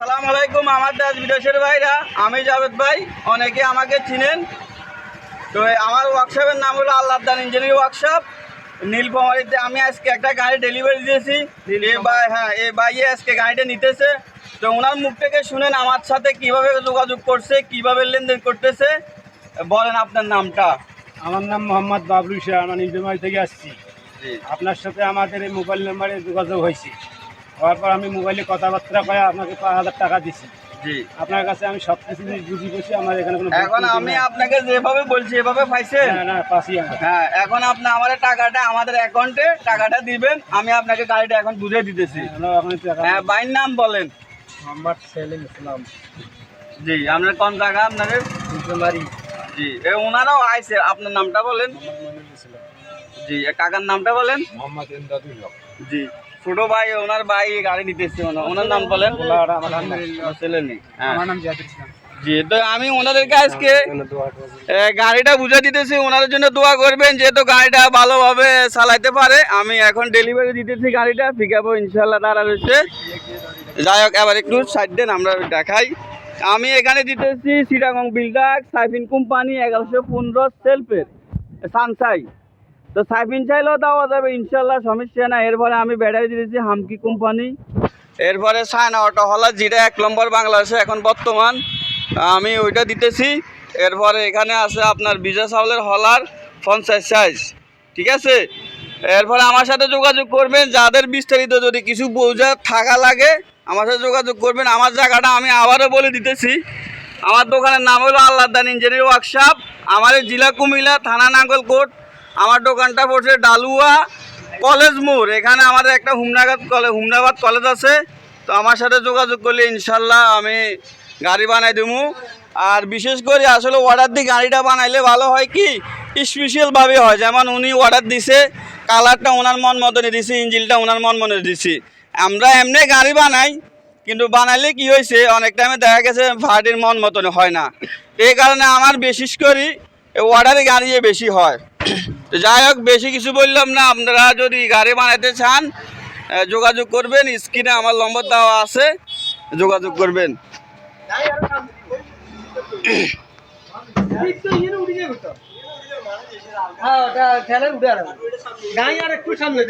সালাম আলাইকুম আমার দেশ বিদেশের ভাইরা। আমি জাভেদ ভাই অনেকে আমাকে চিনেন। তো আমার ওয়ার্কশপের নাম হলো আল্লাহদান ইঞ্জিনিয়ারিং ওয়ার্কশপ নীলফামারিতে আমি আজকে একটা গাড়ি ডেলিভারি দিয়েছি। এ ভাই হ্যাঁ এ ভাইয়ে আজকে গাড়িটা নিতেছে। তো ওনার মুখ থেকে শুনেন আমার সাথে কীভাবে যোগাযোগ করছে কীভাবে লেনদেন করতেছে। বলেন আপনার নামটা। আমার নাম মোহাম্মদ বাবলু শাহ আমি নীলফামারী থেকে আসছি। আপনার সাথে আমাদের এই মোবাইল নাম্বারে যোগাযোগ হয়েছে। হওয়ার পর আমি মোবাইলে কথাবার্তা কয়ে আপনাকে পাঁচ হাজার টাকা দিছি। জি। আপনার কাছে আমি সব কিছু বুঝি বসি আমার এখানে কোনো এখন আমি আপনাকে যেভাবে বলছি এভাবে পাইছেন? না না পাশি আমার। হ্যাঁ এখন আপনি আমার টাকাটা আমাদের অ্যাকাউন্টে টাকাটা দিবেন আমি আপনাকে গাড়িটা এখন বুঝে দিতেছি। টাকা হ্যাঁ বাইর নাম বলেন। মোহাম্মদ সেলিম ইসলাম। জি আপনার কোন জায়গা? আপনাদের? নীলফামারী জি এ ওনারাও আইছে আপনার নামটা বলেন। জি কাকার নামটা বলেন। মোহাম্মদ ইমদাদুল হক। জি। ছোট ভাই ওনার ভাই গাড়ি নিতেছে ওনার। ওনার নাম বলেন? আমার ছেলে নেই। হ্যাঁ। আমার নাম জাহিদ ইসলাম। জি তো আমি ওনাদেরকে আজকে গাড়িটা বুঝে দিতেছি ওনাদের জন্য দোয়া করবেন যেহেতু গাড়িটা ভালোভাবে চালাইতে পারে। আমি এখন ডেলিভারি দিতেছি গাড়িটা পিক আপও ইনশাল্লাহ তারা রয়েছে। যাই হোক এবার একটু সাইড দেন আমরা দেখাই। আমি এখানে দিতেছি সিটাগং বিল্ডাক সাইফিন কোম্পানি এগারোশো পনেরো সেলফের। সানসাই। তো সাইফিন চাইলেও দেওয়া যাবে ইনশাল্লাহ সমস্যা না এরপরে আমি ব্যাটারি দিতেছি হামকি কোম্পানি। এরপরে সায়না অটো হলার যেটা এক নম্বর বাংলাদেশে এখন বর্তমান। আমি ওইটা দিতেছি। এরপরে এখানে আছে আপনার বিজয় চাউলের হলার পঞ্চাশ সাইজ ঠিক আছে? এরপরে আমার সাথে যোগাযোগ করবেন। যাদের বিস্তারিত যদি কিছু বোঝা থাকা লাগে, আমার সাথে যোগাযোগ করবেন। আমার জায়গাটা আমি আবারও বলে দিতেছি। আমার দোকানের নাম হলো আল্লাহদান ইঞ্জিনিয়ারিং ওয়ার্কশপ। আমার জেলা কুমিল্লা থানা নাঙ্গলকোট। আমার দোকানটা পড়ছে ডালুয়া কলেজ মোড়। এখানে আমাদের একটা হুমনাবাদ কলেজ হুমনাবাদ কলেজ আছে। তো আমার সাথে যোগাযোগ করলে ইনশাল্লাহ আমি গাড়ি বানাই দেবো। আর বিশেষ করে আসলে অর্ডার দিয়ে গাড়িটা বানাইলে ভালো হয় কি? স্পেশালভাবে হয়। যেমন উনি অর্ডার দিছে কালারটা ওনার মন মতনই দিছি, ইঞ্জিলটা ওনার মন মনে দিছি। আমরা এমনি গাড়ি বানাই, কিন্তু বানাইলে কি হয়েছে? অনেক টাইমে দেখা গেছে ভাড়ির মন মতন হয় না। এই কারণে আমার বিশেষ করি অর্ডারে গাড়িয়ে বেশি হয়। তো যাই হোক, বেশি কিছু বললাম না। আপনারা যদি গাড়ি বানাইতে চান যোগাযোগ করবেন। স্ক্রিনে আমার নম্বর দেওয়া আছে, যোগাযোগ করবেন। হ্যাঁ সামনে